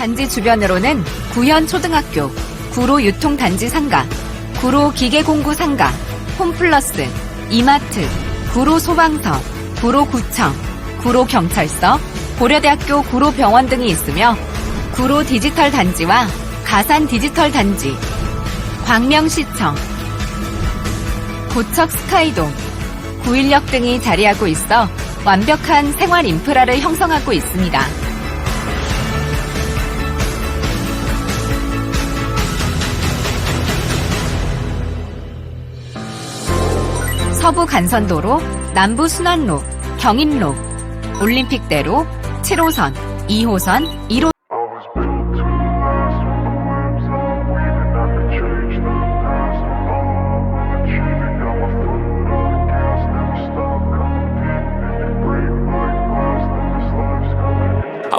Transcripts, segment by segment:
단지 주변으로는 구현 초등학교, 구로 유통단지 상가, 구로 기계공구 상가, 홈플러스, 이마트, 구로 소방서, 구로 구청, 구로 경찰서, 고려대학교 구로 병원 등이 있으며 구로 디지털 단지와 가산 디지털 단지, 광명시청, 고척 스카이돔, 구인역 등이 자리하고 있어 완벽한 생활 인프라를 형성하고 있습니다. 서부 간선도로, 남부 순환로, 경인로, 올림픽대로, 7호선, 2호선, 1호 I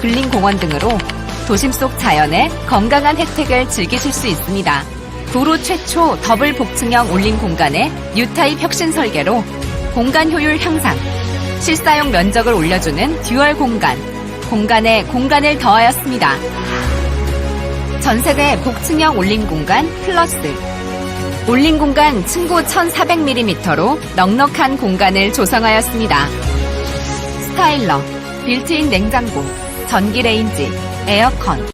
근린 공원 등으로 도심 속 자연의 건강한 혜택을 즐기실 수 있습니다. 구로 최초 더블 복층형 올린 공간의 뉴타입 혁신 설계로 공간 효율 향상, 실사용 면적을 올려주는 듀얼 공간, 공간에 공간을 더하였습니다. 전 세대 복층형 올린 공간 플러스 올린 공간 층고 1400mm로 넉넉한 공간을 조성하였습니다. 스타일러, 빌트인 냉장고, 전기 레인지, 에어컨,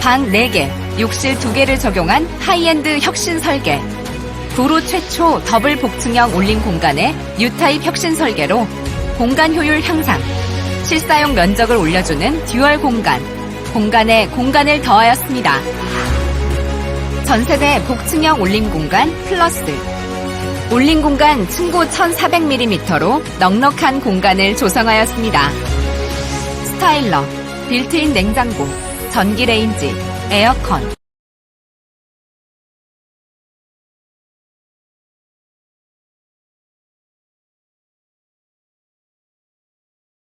방 4개, 욕실 2개를 적용한 하이엔드 혁신 설계. 구로 최초 더블 복층형 올린 공간의 뉴타입 혁신 설계로 공간 효율 향상, 실사용 면적을 올려주는 듀얼 공간, 공간에 공간을 더하였습니다. 전세대 복층형 올린 공간 플러스 올린 공간 층고 1400mm로 넉넉한 공간을 조성하였습니다. 스타일러, 빌트인 냉장고, 전기 레인지, 에어컨,